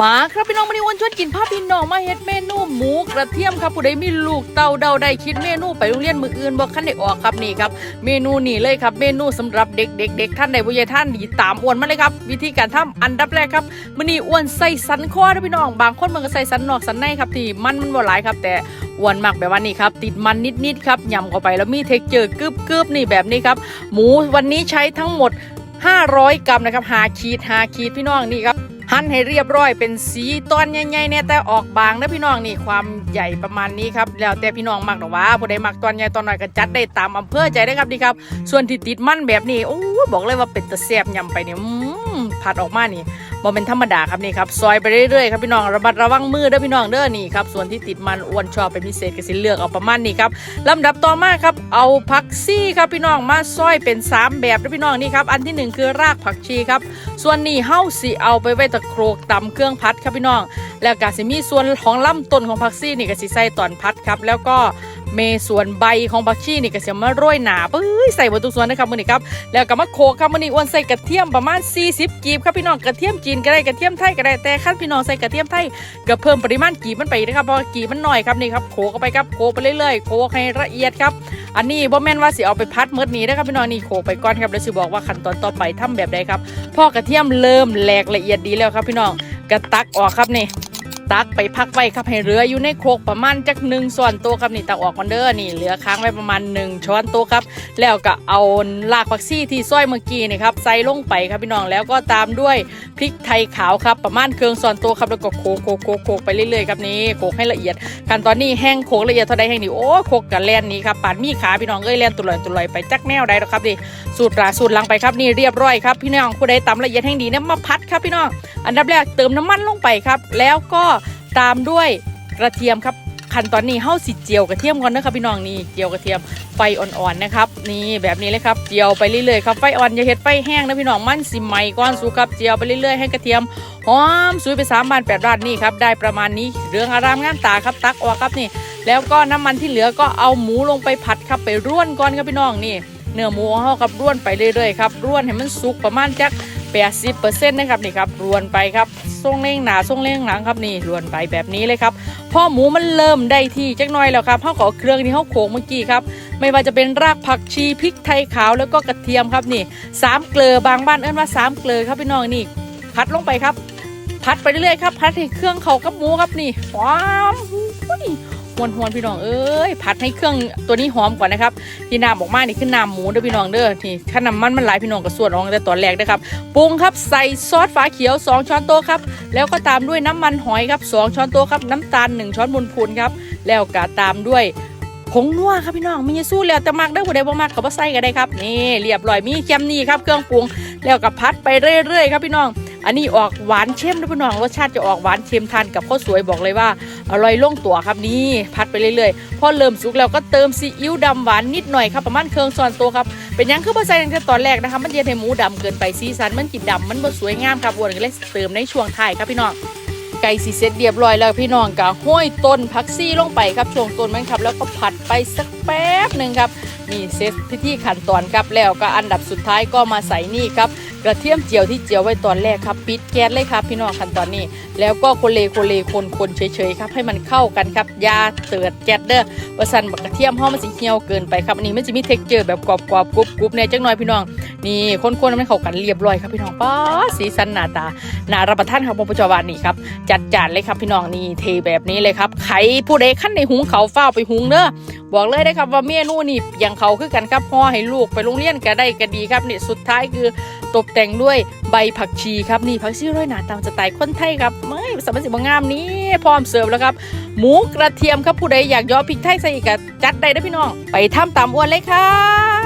มาครับพี่น้องวันนี้อ้วันชวนกินภาพพี่น้องมาเฮ็ดเมนูหมูกระเทียมครับผู้ใดมีลูกเต่าเดาได้คิดเมนูไปโรงเรียนมืออื่นบ่คันได้ออกครับนี่ครับ เมนูนี่เลยครับ เมนูสำหรับเด็กเด็กเด็กท่านใดผู้ใหญ่ท่านดีตามอ้วนมาเลยครับ วิธีการทำอันดับแรกครับมื้อนี้อ้วนใส่สันคอเด้อพี่น้องบางคนมันก็ใส่สันนอกสันในครับที่มันมันบ่หลายครับ แต่อ้วนมักแบบว่านี่ครับติดมันนิดๆครับยำเข้าไปแล้วมีเท็กเจอร์กรึบๆนี่แบบนี้ครับหมูวันนี้ใช้ทั้งหมด 500 กรัมนะครับหาขีดหาขีดพี่น้องนี่ครับ หั่นให้เรียบร้อยเป็นสีตอนใหญ่ๆเนี่ยแต่ออกบางนะพี่น้องนี่ความใหญ่ประมาณนี้ครับแล้วแต่พี่น้องมักหรอว่าผู้ใดมักตอนใหญ่ตอนน้อยก็จัดได้ตามอำเภอใจได้ครับนี่ครับ ส่วนที่ติดมันแบบนี้โอ้บอกเลยว่าเป็นตะแซบยำไปเนี่ยอืมผัดออกมานี่ บ่เป็นธรรมดาครับนี่ครับซอยไปเรื่อยๆครับพี่น้องระมัดระวังมือเด้อพี่น้องเด้อนี่ครับส่วนที่ติดมันอ้วนชอบเป็นพิเศษก็สิเลือกเอาประมาณนี้ครับลำดับต่อมาครับเอาผักซี่ครับพี่น้องมาซอยเป็นสามแบบนะพี่น้องนี่ครับอันที่หนึ่งคือรากผักชีครับส่วนนี้เฮาสิเอาไปไว้ตะโครกตำเครื่องพัดครับพี่น้อง แล้วก็สิมีส่วนของลำต้นของผักซี่นี่ก็สิใส่ตอนพัดครับแล้วก็ เมส่วนใบของผักชีนี่ก็เสิมาโรยหนาปื้ยใส่หมดทุกส่วนนะครับมือนี้ครับแล้วก็มาโขกครับมือนี้อ้วนใส่กระเทียมประมาณ 40 กีบครับพี่น้องกระเทียมจีนก็ได้กระเทียมไทยก็ได้แต่คันพี่น้องใส่กระเทียมไทยก็เพิ่มปริมาณกีบมันไปนะครับเพราะกีบมันน้อยครับนี่ครับโขกเข้าไปครับโขกไปเรื่อยๆโขกให้ละเอียดครับอันนี้บ่แม่นว่าสิเอาไปพัดเมื่อนี้นะครับพี่น้องนี่โขกไปก่อนครับแล้วสิบอกว่าขั้นตอนต่อไปทำแบบใดครับพอกระเทียมเริ่มแหลกละเอียดดีแล้วครับพี่น้องกระตักออกครับนี่ ตักไปพักไว้ครับให้เหลืออยู่ในโคกประมาณจักหนึ่งส่วนตัวครับนี่ตักออกมันเด้อนี่เหลือค้างไว้ประมาณหนึ่งช้อนโต๊ะครับ แล้วก็เอารากผักชีที่ซอยเมื่อกี้นี่ครับใส่ลงไปครับพี่น้องแล้วก็ตามด้วยพริกไทยขาวครับประมาณเครื่องส่วนตัวครับแล้วก็โขกโขกโขกโขกไปเรื่อยๆครับนี่โขกให้ละเอียดขั้นตอนนี้แห้งโขกละเอียดเท่าใดแห้งนี่โอ้โขกกับแลนนี่ครับปาดมีขาพี่น้องเอ้ยแลนตุลอยตุลอยไปจักแนวใดหรอกครับนี่สูตรราสูตรลังไปครับนี่เรียบร้อยครับพี่น้องผู้ใดตำละเอียดแห้งดีนี่ยมาพัดครับพี่น้องอันดับแรกเติมน้ำมันลงไปครับ แล้วก็ ตามด้วยกระเทียมครับขั้นตอนนี้เฮาสิเจียวกระเทียมก่อนนะครับพี่น้องนี่เจียวกระเทียมไฟอ่อนๆนะครับนี่แบบนี้เลยครับเจียวไปเรื่อยๆครับไฟอ่อนอย่าเฮ็ดไฟแห้งนะพี่น้องมันสิไหมก่อนสุกครับเจียวไปเรื่อยๆให้กระเทียมหอมสุยไปสามบานแปดบานนี่ครับได้ประมาณนี้เรื่องอารามงามตาครับตักออกครับนี่ แล้วก็น้ำมันที่เหลือก็เอาหมูลงไปผัดครับไปร่วนก่อนครับพี่น้องนี่เนื้อหมูของเราครับร่วนไปเรื่อยๆครับร่วนให้มันสุกประมาณจัก 80%นะครับนี่ครับรวนไปครับส่งเล่งหนาส่งเล่งหลังครับนี่รวนไปแบบนี้เลยครับพอหมูมันเริ่มได้ที่จักหน่อยแล้วครับเขาขอเครื่องที่เขาโขลกเมื่อกี้ครับไม่ว่าจะเป็นรากผักชีพริกไทยขาวแล้วก็กระเทียมครับนี่สามเกลือบางบ้านเอิ้นว่าสามเกลือครับพี่น้องนี่พัดลงไปครับ พัดไปเรื่อยๆครับพัดให้เครื่องเขากับหมูครับนี่หอม หวนหวนๆพี่น้องเอ้ยผัดให้เครื่องตัวนี้หอมก่อนนะครับที่น้ำออกมานี่คือน้ำหมูเด้อพี่น้องเด้อที่ถ้าน้ำมันมันหลายพี่น้องก็ส่วนออกแต่ตอนแรกนะครับปรุงครับใส่ซอสฝาเขียว 2 ช้อนโต๊ะครับแล้วก็ตามด้วยน้ำมันหอยครับ 2 ช้อนโต๊ะครับน้ำตาล 1 ช้อนบุญพูนครับแล้วก็ตามด้วยผงนัวครับพี่น้องมีสู้แล้วแต่มักเด้อผู้ใดบ่มักก็บ่ใส่ก็ได้ครับนี่เรียบร้อยมีแคมนี่ครับเครื่องปรุงแล้วก็พัดไปเรื่อยๆครับพี่น้อง อันนี้ออกหวานเค็มนะพี่น้องรสชาติจะออกหวานเค็มทานกับข้าวสวยบอกเลยว่าอร่อยล่งตัวครับนี่พัดไปเรื่อยๆพอเริ่มสุกแล้วก็เติมซีอิ๊วดำหวานนิดหน่อยครับประมาณเครื่องซอนตัวครับเป็นยังคือภาษาตั้งแต่ตอนแรกนะคะมันเย็นให้หมูดำเกินไปสีสันมันกินดำมันบ่สวยงามครับอ้วนก็เลยเติมในช่วงท้ายครับพี่น้องไก่สีเสร็จเรียบร้อยแล้วพี่น้องก็ห้อยต้นพักซี่ลงไปครับช่วงต้นมันครับแล้วก็ผัดไปสักแป๊บหนึ่งครับนี่เซตพิธีขั้นตอนครับแล้วก็อันดับสุดท้ายก็มาใส่นี่ครับ กระเทียมเจียวที่เจียวไว้ตอนแรกครับ ปิดแก๊สเลยครับ พี่น้องขั้นตอนนี้ แล้วก็โคเลโคเลคนคนเฉยๆครับ ให้มันเข้ากันครับยาเตือดแก๊สเด้อว่าสันกระเทียมห้อมมันสิเหี่ยวเกินไปครับอันนี้มันจะมีเท็กเจอร์แบบกรอบๆกรุบๆเนี่ยจังหน่อยพี่น้องนี่คนๆมันเข้ากันเรียบร้อยครับพี่น้องป้าสีสันหน้าตาหน่ารับประทานครับผมปัจจุบันนี่ครับจัดจานเลยครับพี่น้องนี่เทแบบนี้เลยครับไข่ผู้ใดขั้นในหุงเขาเฝ้าไปหุงเด้อบอกเลยนะครับว่าเมนูนี่อย่างเขาคือกันครับพ่อให้ลูกไปโรงเรียนก็ได้ก็ดีครับนี่สุดท้ายคือตกแต่งด้วยใบผักชีครับนี่ผักชีร้อยหนาตามสไตล์คนไทยครับไม่สมัยสิบงามนี้พร้อมเสิร์ฟแล้วครับ หมูกระเทียมครับผู้ใดอยากย่อพริกไทยใส่อีกก็จัดได้ได้พี่น้อง ไปทำตามอ้วนเลยครับ